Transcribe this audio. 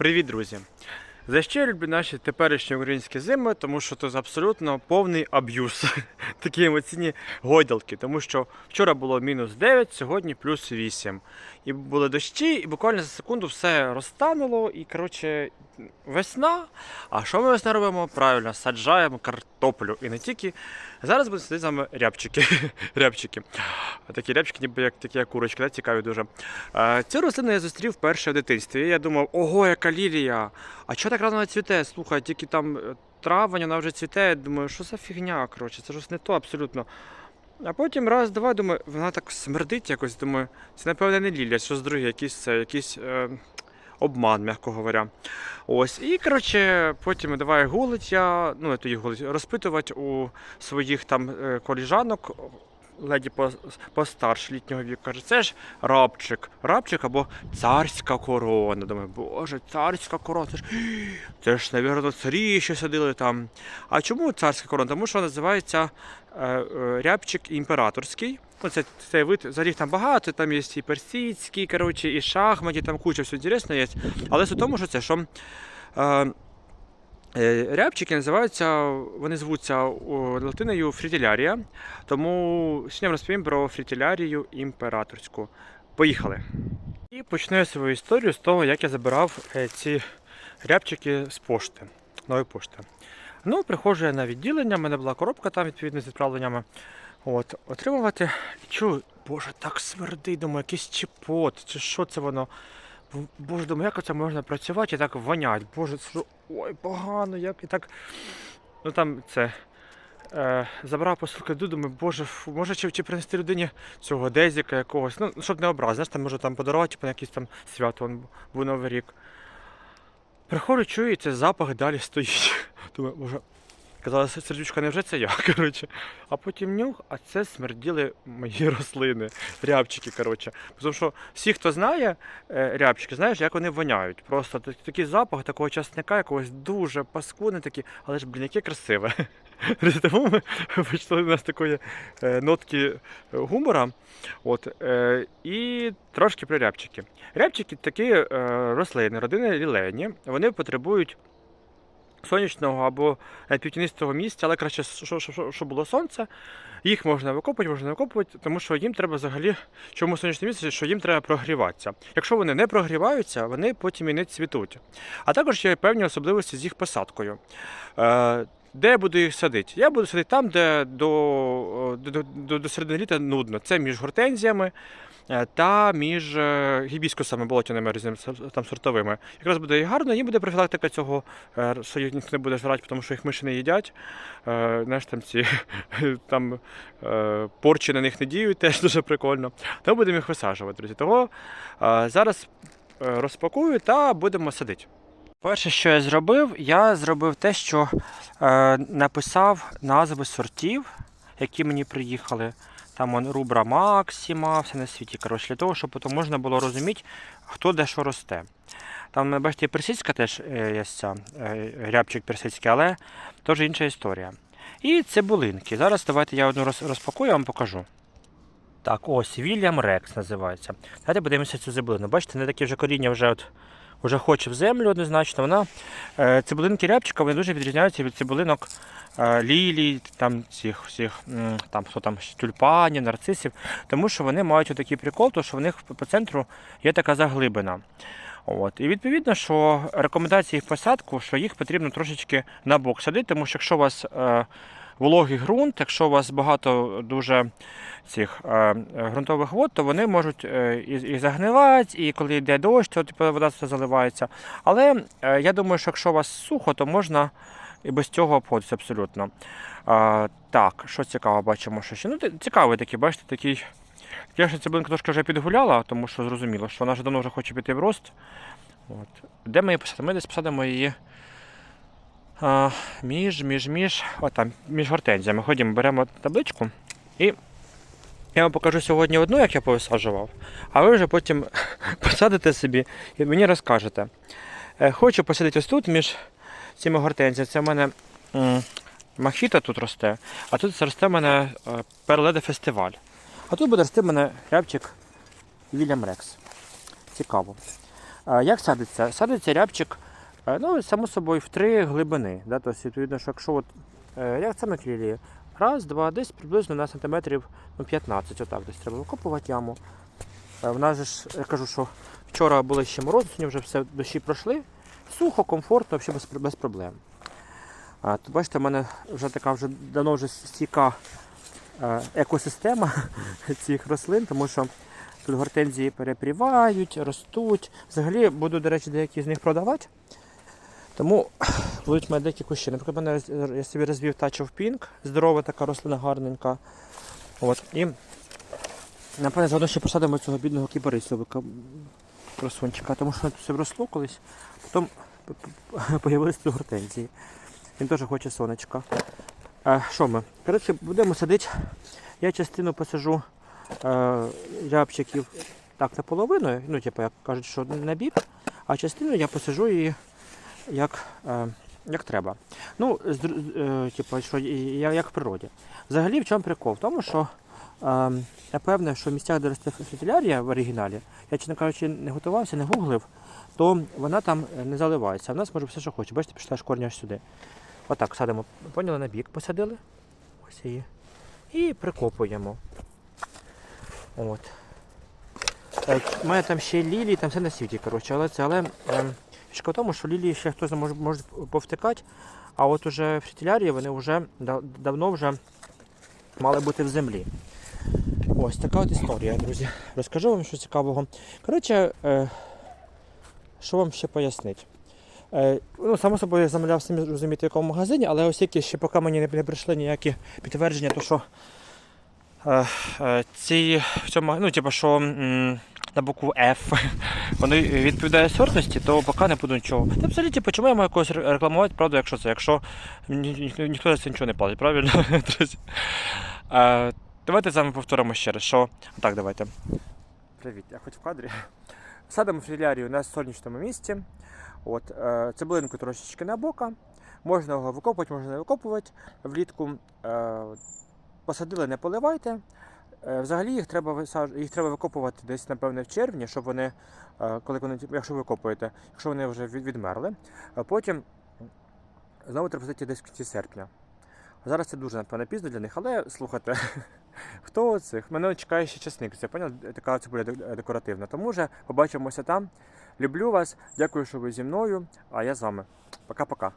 Привіт, друзі! За що я люблю наші теперішні українські зими, тому що це абсолютно повний аб'юз. Такі емоційні гойдалки. Тому що вчора було мінус 9, сьогодні плюс 8. І були дощі, і буквально за секунду все розтануло. І коротше, весна. А що ми весна робимо? Правильно, саджаємо картоплю. І не тільки. Зараз будуть сидіти з вами рябчики. рябчики. Такі рябчики, ніби як такі як курочки, да? цікаві дуже. Е, Цю рослину я зустрів вперше в дитинстві. Я думав, ого, яка лілія! А чого так рано вона цвіте? Слухай, тільки там е, травень, вона вже цвіте. Я думаю, що за фігня, коротше, це щось не то абсолютно. А потім раз, два, думаю, вона так смердить якось. Думаю, це напевне не лілія, щось друге, якийсь це, якийсь е, обман, м'яко говоря. Ось. І коротше, потім давай гулить я, ну, то їх гулить, розпитувати у своїх там е, коліжанок, леді по- постарше літнього віку, каже, це ж рабчик, рабчик або царська корона. Думаю, боже, царська корона, це ж, це ж, навірно, царі ще сидили там. А чому царська корона? Тому що називається е, е, рябчик імператорський. Ну, це цей вид, їх там багато, там є і персидські, коротше, і шахматі, там куча всього інтересного є. Але в тому, що це що. Е, Рябчики називаються, вони звуться латиною фрітілярія, тому сьогодні розповім про фрітілярію імператорську. Поїхали! І почну я свою історію з того, як я забирав е, ці рябчики з пошти, нової пошти. Ну, приходжу я на відділення, в мене була коробка там відповідно з відправленнями. От, отримувати. Чую, боже, так смердить, думаю, якийсь чіпот, чи що це воно. Боже, думаю, як це можна працювати і так вонять? Боже, це ой, погано, як і так. Ну там це. Е, забрав посилку, йду, думаю, боже, фу, може чи, чи принести людині цього дезіка якогось, ну, щоб не образ, знаєш, там може там подарувати типу, на якесь там свято, он був Новий рік. Приходжу, чую, і цей запах далі стоїть. Думаю, боже, казала сердючка, невже це я? коротше. А потім нюх, а це смерділи мої рослини, рябчики. коротше. Тому що всі, хто знає е, рябчики, знаєш, як вони воняють. Просто такий запах такого часника, якогось дуже паскудний такий, але ж, блін, яке красиве. Тому ми почали у нас такої е, нотки гумора. От, е, і трошки про рябчики. Рябчики такі рослини, родини лілейні, вони потребують сонячного або е, півтінистого місця, але краще, що- що- що- щоб було сонце. Їх можна викопувати, можна викопувати, тому що їм треба взагалі, чому сонячне місце, що їм треба прогріватися. Якщо вони не прогріваються, вони потім і не цвітуть. А також є певні особливості з їх посадкою. Е, Де буду їх садити? Я буду садити там, де до, до, до, до середини літа нудно. Це між гортензіями е, та між е, гібіскусами болотяними там сортовими. Якраз буде і гарно, їм буде профілактика цього, е, що їх ніхто не буде жрати, тому що їх миші не їдять. Е, Знаєш, там ці там е, порчі на них не діють, теж дуже прикольно. Тому будемо їх висаджувати. Того е, зараз е, розпакую та будемо садити. Перше, що я зробив, я зробив те, що е, написав назви сортів, які мені приїхали. Там он рубра Максима, все на світі. Коротше, для того, щоб потім можна було розуміти, хто де що росте. Там, бачите, і персидська теж е, є ця, е, рябчик персидський, але теж інша історія. І цибулинки. Зараз давайте я одну розпакую, я вам покажу. Так, ось Вільям Рекс називається. Давайте подивимося цю цибулину. Бачите, не таке вже коріння вже от вже хоче в землю однозначно. Вона е, цибулинки рябчика вони дуже відрізняються від цибулинок е, лілій, там цих всіх там хто там тюльпанів, нарцисів, тому що вони мають отакий прикол, то що в них по центру є така заглибина. От. І відповідно, що рекомендації їх посадку, що їх потрібно трошечки на бок садити, тому що якщо у вас е, вологий ґрунт, якщо у вас багато дуже цих е, ґрунтових вод, то вони можуть е, і, і загнивати, і коли йде дощ, то типу, вода все заливається. Але е, я думаю, що якщо у вас сухо, то можна і без цього обходитися абсолютно. А, так, що цікаво, бачимо, що ще. Ну, цікавий такий, бачите, такий. Я ж цибулинка трошки вже підгуляла, тому що зрозуміло, що вона вже давно вже хоче піти в рост. От. Де ми її посадимо? Ми десь посадимо її між, між, між, от там, між гортензіями. Ходімо, беремо табличку і я вам покажу сьогодні одну, як я повисаджував, а ви вже потім посадите собі і мені розкажете. Е, Хочу посадити ось тут між цими гортензіями. Це в мене махіта тут росте, а тут росте в мене е, перледа фестиваль. А тут буде рости в мене рябчик Вільям Рекс. Цікаво. Як садиться? Садиться рябчик, е, ну, само собою, в три глибини. Да? Тобто, відповідно, що якщо от, е, як саме клілії? Раз, два, десь приблизно на сантиметрів ну, 15, отак десь треба викопувати яму. Е, В нас же ж, я кажу, що вчора були ще морози, сьогодні вже все дощі пройшли. Сухо, комфортно, взагалі без, без проблем. А, то бачите, в мене вже така вже давно вже стійка е, екосистема цих рослин, тому що тут гортензії перепрівають, ростуть. Взагалі буду, до речі, деякі з них продавати. Тому будуть мене деякі кущі. Наприклад, мене я собі розвів of Pink, здорова така рослина гарненька. От. І напевне заодно ще посадимо цього бідного кіпарисовика красунчика, тому що це росло колись, потім з'явилися тут гортензії. Він теж хоче сонечка. А, що ми? Коротше, будемо садити. Я частину посажу е, рябчиків так наполовину, ну, типу, як кажуть, що на бік, а частину я посажу її як, е, як треба. Ну, е, типу, що, як в природі. Взагалі, в чому прикол? В тому, що е, я певне, що в місцях, де росте фітилярія в оригіналі, я, чесно кажучи, не готувався, не гуглив, то вона там е, не заливається. А в нас може все, що хоче. Бачите, пішла аж корня аж сюди. Отак садимо. Поняли, на бік посадили. Ось її. І прикопуємо. От. Е, У мене там ще лілії, там все на світі, коротше, але це, але ем, фішка в тому, що лілії ще хтось може, може повтикати, а от уже в фітилярії вони вже да- давно вже мали бути в землі. Ось така от історія, друзі. Розкажу вам щось цікавого. Коротше, е, що вам ще пояснити? Е, ну, само собою я замовляв самі розуміти, в якому магазині, але ось які ще поки мені не прийшли ніякі підтвердження, то що е, е, ці в цьому, ну, типу, що м, на букву F вони відповідають сортності, то поки не буду нічого. Та взагалі, типу, чому я маю когось рекламувати, правда, якщо це, якщо ні, ні, ніхто за це нічого не платить, правильно. Давайте з вами повторимо ще раз, що. Так, давайте. Привіт, я хоч в кадрі. Садимо філярію на сонячному місці. От, е, цибулинку трошечки на бока. Можна його викопувати, можна не викопувати. Влітку е, посадили, не поливайте. Е, взагалі їх треба, висаж... їх треба викопувати десь, напевне, в червні, щоб вони, е, коли вони, якщо ви викопуєте, якщо вони вже відмерли. Потім знову треба посадити десь в кінці серпня. Зараз це дуже напевно пізно для них, але слухайте, хто цих? Мене чекає ще часник. Це поняв? Така цибуля де- декоративна. Тому вже побачимося там. Люблю вас, дякую, що ви зі мною, а я з вами. Пока-пока.